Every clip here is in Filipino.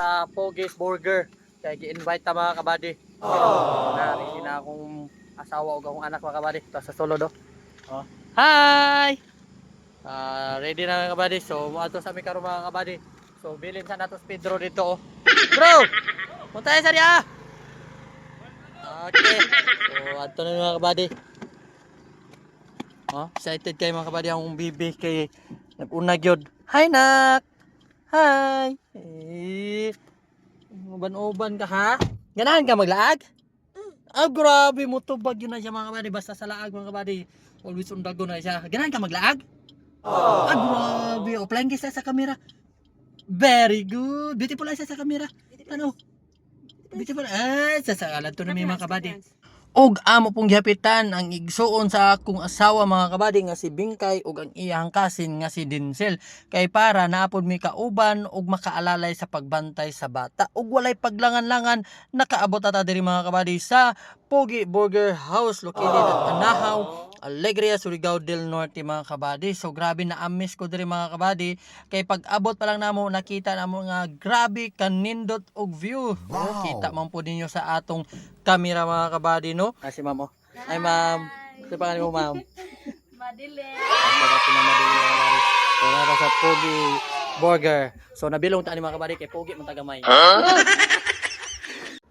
sa Pogies Burger. Kaya gi-invite ta mga kabady. Oh. Na ready na akong asawa ug akong anak mga kabady. Ta sa solo do. Oh. Hi. Ah, ready na mga kabady. So, moadto sa mi karon mga kabady. So, bilin sa natos Pedro dito. Oh. Bro. Punta sa diya. Okay. So, adto na mga kabady. Oh, excited kayo mga kabady akong bibi kay nag-unag yun. Hi, nak! Hi! Eh, uban-uban ka ha? Ganahan ka maglaag? Ah, grabe mo to bagyo na siya mga kabady. Basta sa laag mga kabady. Always undago na siya. Ganahan ka maglaag? Ah, grabe. O, flying kiss sa kamera. Very good. Beautiful ay sa kamera. Ano? Beautiful. Ay, sa sa alam to na may mga kabady. Og amo pong gihapitan ang igsuon sa akong asawa mga kabady nga si Bingkay ug ang iyang kasin nga si Dinsel kay para naapod mi kauban ug makaalalay sa pagbantay sa bata. Ug walay paglangan-langan nakaabot ata diri mga kabady sa Pogi Burger House located at Anahaw Alegria, Surigao del Norte mga kabady. So grabe na amis ko diri mga kabady kay pag abot pa lang namo nakita namo nga grabe kanindot og view. Oh, kita man po ninyo sa atong camera mga kabady no. Ah, si ma'am oh. Hi ma'am. Sa pangalan mo ma'am? Pinamadali mga kabady. So nara sa Pogi Burger. So nabilong ta ni mga kabady kay Pogi man tagamay.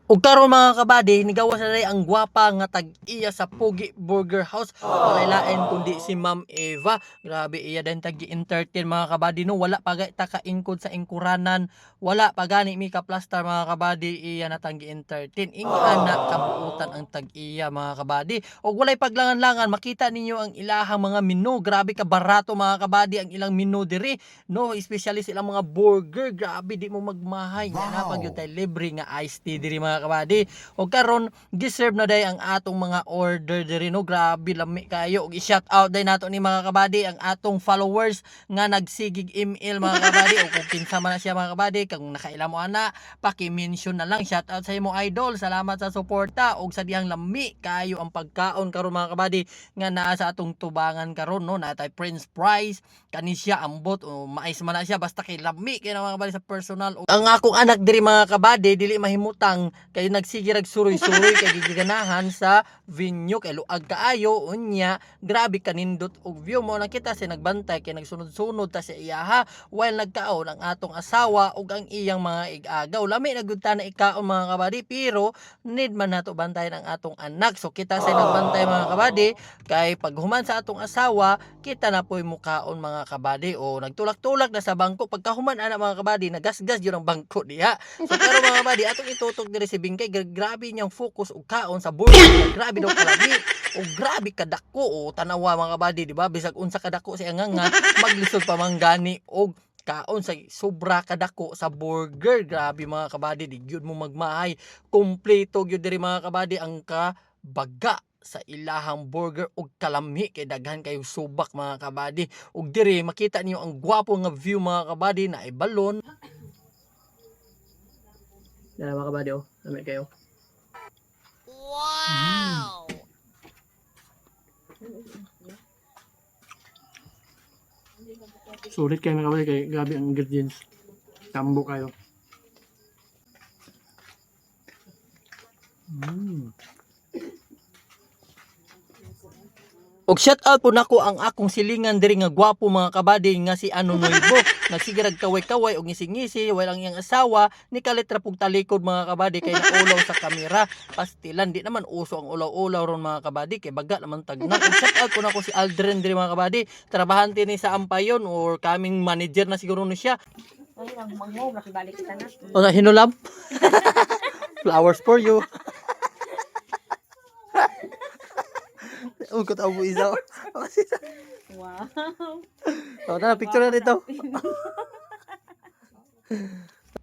Ug karon mga kabady, nigawa sa rin ang gwapa nga tag-iya sa Pogi Burger House. Walay lain kundi si Ma'am Eva. Grabe iya din tag entertain mga kabady no. Wala pa ta ka ingkod sa ingkuranan. Wala pa gani mi ka plaster mga kabady iya na tang entertain. Inga na kabuutan ang tag-iya mga kabady. Ug walay paglangan-langan makita ninyo ang ilahang mga menu. Grabe ka barato mga kabady ang ilang menu diri. No, especially sa ilang mga burger. Grabe di mo magmahay. Wow. Na pag tay libre nga iced tea diri mga kabady. O karon giserve na day ang atong mga order diri no. Grabe lami kayo. Og i-shout out day nato ni mga kabady ang atong followers nga nagsigig email mga kabady o kung kinsa man na siya mga kabady kung nakaila mo ana paki-mention na lang shout out sa imo idol. Salamat sa suporta og sa dihang lami kayo ang pagkaon karon mga kabady nga naa sa atong tubangan karon no natay Prince Price kani siya ambot o mais man na siya basta kay lami kay na mga kabady sa personal O, ang akong anak diri mga kabady dili mahimutang. Kay nagsigirag suroy-suroy kay giganahan sa venue kay luag kaayo unya. Grabe kanindot og view mo. Nakita si nagbantay kay nagsunod-sunod ta sa iyaha while nagkaon ang atong asawa ug ang iyang mga ig-agaw. Lami na gud na ikaon mga kabady pero need man nato bantayan ang atong anak. So kita sa nagbantay mga kabady kay pag human sa atong asawa kita na po'y mukaon mga kabady o nagtulak-tulak na sa bangko. Pagkahuman ana mga kabady nagasgas yun ang bangko diha so pero mga kabady atong itutok diri si Bingkay gra- grabe niyang focus og kaon sa burger grabe daw kalami o grabe kadako o tanawa mga kabady di ba? Bisag unsa kadako siya nga nga maglisod pa man gani og kaon sa sobra kadako sa burger. Grabe mga kabady di gyud mo magmahay. Kompleto gyud diri mga kabady ang kabaga sa ilahang burger ug kalami kay daghan kayo subak mga kabady ug diri makita niyo ang gwapo nga view mga kabady na ay balon Yan mga kabady oh, lami kayo. Wow! Sulit kayo mga kabady kay grabe ang ingredients. Tambo kayo. Mm. Og shout out po nako ang akong silingan diri nga gwapo mga kabady nga si Ano Nuevo. Nagsigirag kaway-kaway og ngisi-ngisi walang iyang asawa ni kalitra pug talikod mga kabady kay naulaw sa kamera. Pastilan di naman uso ang ulaw-ulaw ron mga kabady kay baga naman tagna. Og shout out po nako si Aldrin diri mga kabady. Trabahante ni sa Ampayon or kaming manager na siguro no siya. Ay, ang mango, nakibalik kita na. O hinulab. Flowers for you. Ugot ang buisaw. Wow. So, na, picture na dito.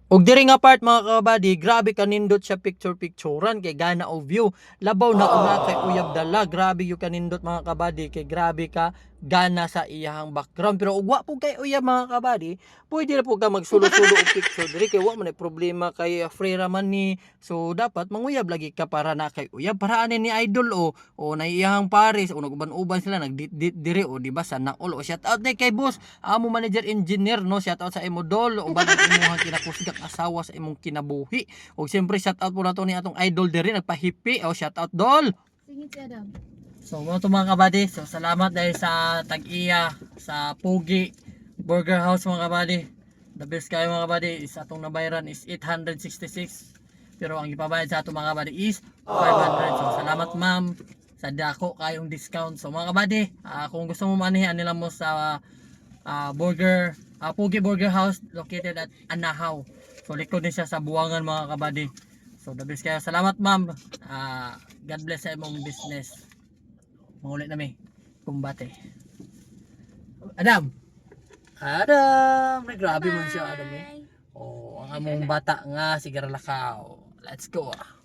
Og diri nga part mga kabady, grabe kanindot siya picture-picturean kay gana og view. Labaw na una kay uyab dala, grabe yung kanindot mga kabady kay grabe ka gana sa iyahang background. Pero ug wa po kay uyab mga kabady, pwede na po ka magsulo-sulo og picture diri kay wa man problema kay free raman ni. So dapat manguyab lagi ka para na kay uyab para ani ni idol o o na iyahang pares o naguban-uban sila nagdit diri o di ba sa naol o shout out kay boss amo manager engineer no shout out sa imo dol o ba imong kinakusga asawa sa imong kinabuhi. O siyempre shout out po na to ni atong idol diri nagpahipi. O shout out dol. Singit si Adam. So mo to mga kabady. So salamat dahil sa tag-iya sa Pugi Burger House mga kabady. The best kayo mga kabady is atong nabayaran is 866. Pero ang ipabayad sa atong mga kabady is 500. So salamat ma'am sa dako kayong discount. So mga kabady, ah, kung gusto mo manihan nila mo sa ah, burger, ah, Pugi Burger House located at Anahaw. So likod din siya sa Buwangan mga kabady. So the best kayo. Salamat ma'am. Ah, God bless sa imong business. Mangulit na may kumbate. Adam! Adam! May grabe man siya Adam eh. Oh, ang among bata nga si Garlakaw. Let's go ah.